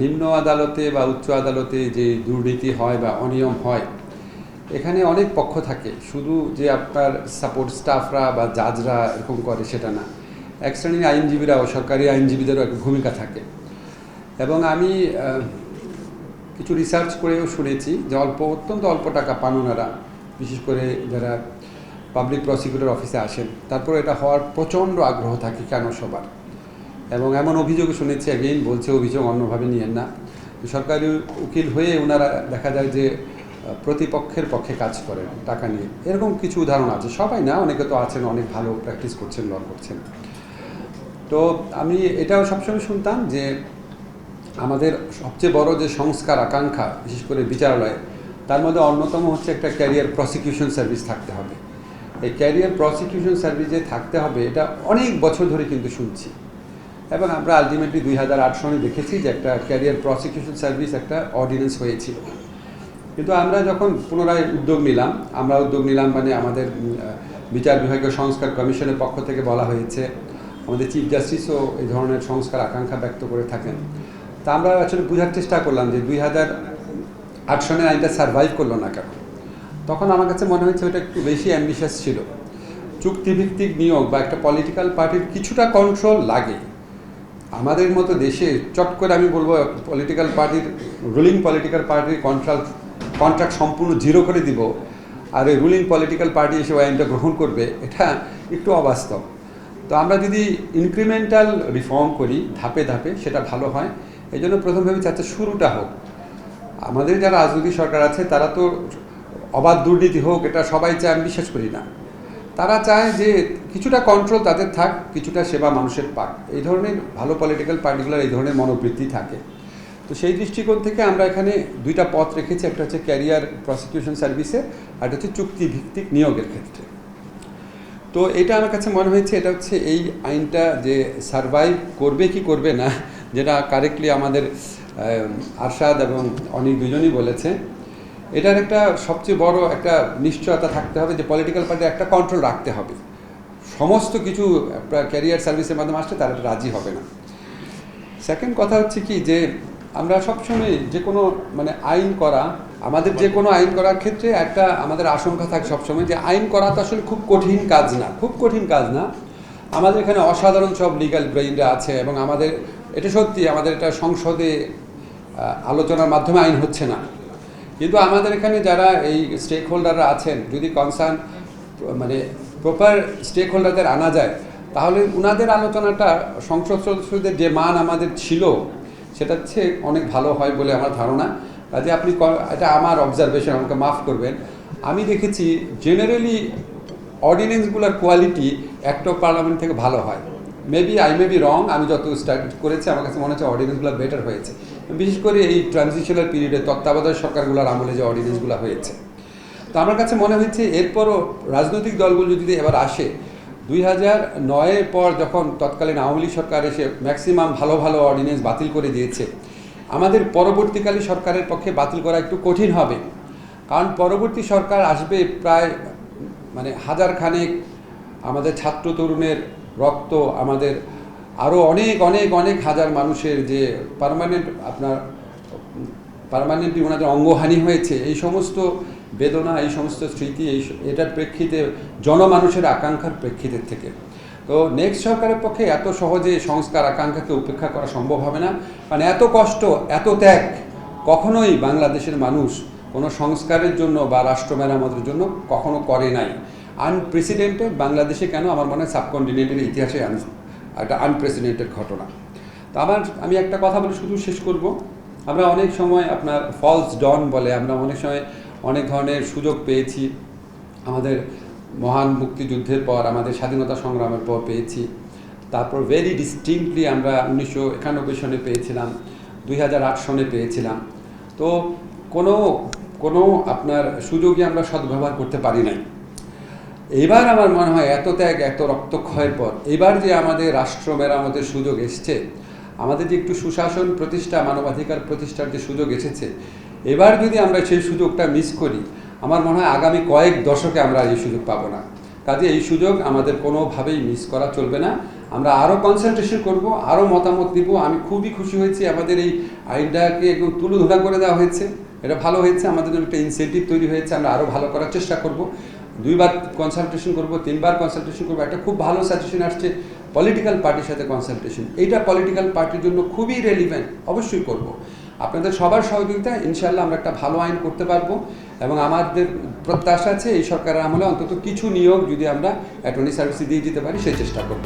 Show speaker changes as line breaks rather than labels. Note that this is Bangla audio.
নিম্ন আদালতে বা উচ্চ আদালতে যে দুর্নীতি হয় বা অনিয়ম হয়, এখানে অনেক পক্ষ থাকে। শুধু যে আপনার সাপোর্ট স্টাফরা বা জাজরা এরকম করে সেটা না। এক শ্রেণির আইনজীবীরাও, সরকারি আইনজীবীদেরও একটা ভূমিকা থাকে। এবং আমি কিছু রিসার্চ করেও শুনেছি যে অল্প, অত্যন্ত অল্প টাকা পান ওনারা বিশেষ করে যারা পাবলিক প্রসিকিউটর অফিসে আসেন তারপরে এটা হওয়ার প্রচণ্ড আগ্রহ থাকে কেন সবার? এবং এমন অভিযোগ শুনেছি অ্যাগেইন বলছে অভিযোগ অন্যভাবে নিয়েন না। সরকারি উকিল হয়ে ওনারা দেখা যায় যে, প্রতিপক্ষের পক্ষে কাজ করেন টাকা নিয়ে। এরকম কিছু উদাহরণ আছে। সবাই না, অনেকে তো আছেন, অনেক ভালো প্র্যাকটিস করছেন ল করছেন। তো আমি এটাও সবসময় শুনতাম যে, আমাদের সবচেয়ে বড় যে সংস্কার আকাঙ্ক্ষা, বিশেষ করে বিচারালয়ে, তার মধ্যে অন্যতম হচ্ছে একটা ক্যারিয়ার প্রসিকিউশন সার্ভিস থাকতে হবে। এই ক্যারিয়ার প্রসিকিউশন সার্ভিস যে থাকতে হবে, এটা অনেক বছর ধরে কিন্তু শুনছি। এবং আমরা আলটিমেটলি দুই হাজার আট সনে দেখেছি যে একটা ক্যারিয়ার প্রসিকিউশন সার্ভিস একটা অর্ডিন্যান্স হয়েছিল। কিন্তু আমরা যখন পুনরায় উদ্যোগ নিলাম, আমরা উদ্যোগ নিলাম মানে আমাদের বিচার বিভাগীয় সংস্কার কমিশনের পক্ষ থেকে বলা হয়েছে, আমাদের চিফ জাস্টিসও এই ধরনের সংস্কার আকাঙ্ক্ষা ব্যক্ত করে থাকেন। তা আমরা আসলে বোঝার চেষ্টা করলাম যে দুই হাজার আট সনের আইনটা সার্ভাইভ করল না কেন। তখন আমার কাছে মনে হয়েছে ওটা একটু বেশি অ্যাম্বিশাস ছিল। চুক্তিভিত্তিক নিয়োগ বা একটা পলিটিক্যাল পার্টির কিছুটা কন্ট্রোল লাগে। আমাদের মতো দেশে চট করে আমি বলব পলিটিক্যাল পার্টির রুলিং পলিটিক্যাল পার্টির কন্ট্রাক্ট কন্ট্রাক্ট সম্পূর্ণ জিরো করে দিব, আর এই রুলিং পলিটিক্যাল পার্টি এসে ওই আইনটা গ্রহণ করবে, এটা একটু অবাস্তব। তো আমরা যদি ইনক্রিমেন্টাল রিফর্ম করি, ধাপে ধাপে সেটা ভালো হয়, এই জন্য প্রথম ভেবে চাচ্ছে শুরুটা হোক। আমাদের যারা রাজনৈতিক সরকার আছে, তারা তো অবাধ দুর্নীতি হোক, এটা সবাই চায়, আমি বিশ্বাস করি না। তারা চায় যে কিছুটা কন্ট্রোল তাদের থাক, কিছুটা সেবা মানুষের পাক। এই ধরনের ভালো পলিটিক্যাল পার্টিগুলার এই ধরনের মনোবৃত্তি থাকে। তো সেই দৃষ্টিকোণ থেকে আমরা এখানে দুইটা পথ রেখেছি, একটা হচ্ছে ক্যারিয়ার প্রসিকিউশন সার্ভিসে আর একটা হচ্ছে চুক্তিভিত্তিক নিয়োগের ক্ষেত্রে। তো এটা আমার কাছে মনে হয়েছে, এটা হচ্ছে এই আইনটা যে সারভাইভ করবে কি করবে না, যেটা কারেক্টলি আমাদের আরশাদ এবং অনেক দুজনই বলেছে এটার একটা সবচেয়ে বড় একটা নিশ্চয়তা থাকতে হবে যে পলিটিক্যাল পার্টি একটা কন্ট্রোল রাখতে হবে। সমস্ত কিছু ক্যারিয়ার সার্ভিসের মাধ্যমে আসলে তারা রাজি হবে না। সেকেন্ড কথা হচ্ছে কি যে আমরা সবসময় যে কোনো মানে আইন করা, আমাদের যে কোনো আইন করার ক্ষেত্রে একটা আমাদের আশঙ্কা থাকে সবসময় যে আইন করা তো আসলে খুব কঠিন কাজ না, খুব কঠিন কাজ না। আমাদের এখানে অসাধারণ সব লিগ্যাল ব্রেইনরা আছে এবং আমাদের, এটা সত্যি আমাদের এটা সংসদে আলোচনার মাধ্যমে আইন হচ্ছে না। কিন্তু আমাদের এখানে যারা এই স্টেক হোল্ডাররা আছেন, যদি কনসার্ন মানে প্রপার স্টেক হোল্ডারদের আনা যায়, তাহলে উনাদের আলোচনাটা সংসদ সদস্যদের যে মান আমাদের ছিল, সেটা হচ্ছে অনেক ভালো হয় বলে আমার ধারণা। কাজে আপনি এটা আমার অবজারভেশন আমাকে মাফ করবেন। আমি দেখেছি জেনারেলি অর্ডিনেন্সগুলোর কোয়ালিটি অফ পার্লামেন্ট থেকে ভালো হয়। Maybe I may be wrong আমি যত স্টার্ট করেছি, আমার কাছে মনে হচ্ছে অর্ডিনেন্সগুলো বেটার হয়েছে। বিশেষ করে এই ট্রানজিশনাল পিরিয়ডে তত্ত্বাবধায়ক সরকারগুলোর আমলে যে অর্ডিনেন্সগুলো হয়েছে। তো আমার কাছে মনে হচ্ছে, এরপরও রাজনৈতিক দলগুলো যদি এবার আসে, দুই হাজার নয়ের পর যখন তৎকালীন আওয়ামী লীগ সরকার এসে ম্যাক্সিমাম ভালো ভালো অর্ডিনেন্স বাতিল করে দিয়েছে, আমাদের পরবর্তীকালে সরকারের পক্ষে বাতিল করা একটু কঠিন হবে। কারণ পরবর্তী সরকার আসবে প্রায় মানে হাজার খানেক আমাদের ছাত্র তরুণের রক্ত আমাদের আরও অনেক অনেক অনেক হাজার মানুষের যে পার্মানেন্ট আপনার পার্মানেন্টলি ওনাদের অঙ্গহানি হয়েছে, এই সমস্ত বেদনা, এই সমস্ত স্মৃতি, এই এটার প্রেক্ষিতে জনমানুষের আকাঙ্ক্ষার প্রেক্ষিতের থেকে। তো নেক্সট সরকারের পক্ষে এত সহজে সংস্কার আকাঙ্ক্ষাকে উপেক্ষা করা সম্ভব হবে না, কারণ এত কষ্ট, এত ত্যাগ, কখনোই বাংলাদেশের মানুষ কোনো সংস্কারের জন্য বা রাষ্ট্র মেরামতের জন্য কখনো করে নাই। আনপ্রেসিডেন্টেড বাংলাদেশে কেন আমার মনে হয় সাবকন্টিনেন্টের ইতিহাসে একটা আনপ্রেসিডেন্টেড ঘটনা। তো আমার আমি একটা কথা বলে শুধু শেষ করব। আমরা অনেক সময় আপনার ফলস ডন বলে, আমরা অনেক সময় অনেক ধরনের সুযোগ পেয়েছি। আমাদের মহান মুক্তিযুদ্ধের পর, আমাদের স্বাধীনতা সংগ্রামের পর পেয়েছি। তারপর ভেরি ডিস্টিংক্টলি আমরা উনিশশো একানব্বই সনে পেয়েছিলাম, দুই হাজার আট সনে পেয়েছিলাম। তো কোনো কোনো আপনার সুযোগই আমরা সদ্ব্যবহার করতে পারি নাই। এবার আমার মনে হয় এত ত্যাগ, এত রক্তক্ষয়ের পর, এবার যে আমাদের রাষ্ট্র মেরামতের সুযোগ এসছে, আমাদের যে একটু সুশাসন প্রতিষ্ঠা, মানবাধিকার প্রতিষ্ঠার যে সুযোগ এসেছে, এবার যদি আমরা সেই সুযোগটা মিস করি, আমার মনে হয় আগামী কয়েক দশকে আমরা এই সুযোগ পাবো না। কাজে এই সুযোগ আমাদের কোনোভাবেই মিস করা চলবে না। আমরা আরও কনসালটেশন করব আরও মতামত দিব আমি খুবই খুশি হয়েছি আমাদের এই আইনটাকে একদম তুলোধনা করে দেওয়া হয়েছে। এটা ভালো হয়েছে, আমাদের জন্য একটা ইনসেন্টিভ তৈরি হয়েছে। আমরা আরও ভালো করার চেষ্টা করব। দুইবার কনসালটেশন করব, তিনবার কনসালটেশন করব, একটা খুব ভালো সাজেশন আসছে পলিটিক্যাল পার্টির সাথে কনসালটেশন এইটা পলিটিক্যাল পার্টির জন্য খুবই রেলিভেন্ট অবশ্যই করব। আপনাদের সবার সহযোগিতা ইনশাল্লাহ আমরা একটা ভালো আইন করতে পারব এবং আমাদের প্রত্যাশা আছে এই সরকারের আমলে অন্তত কিছু নিয়োগ যদি আমরা অ্যাটর্নি সার্ভিসে দিয়ে দিতে পারি, সেই চেষ্টা করব।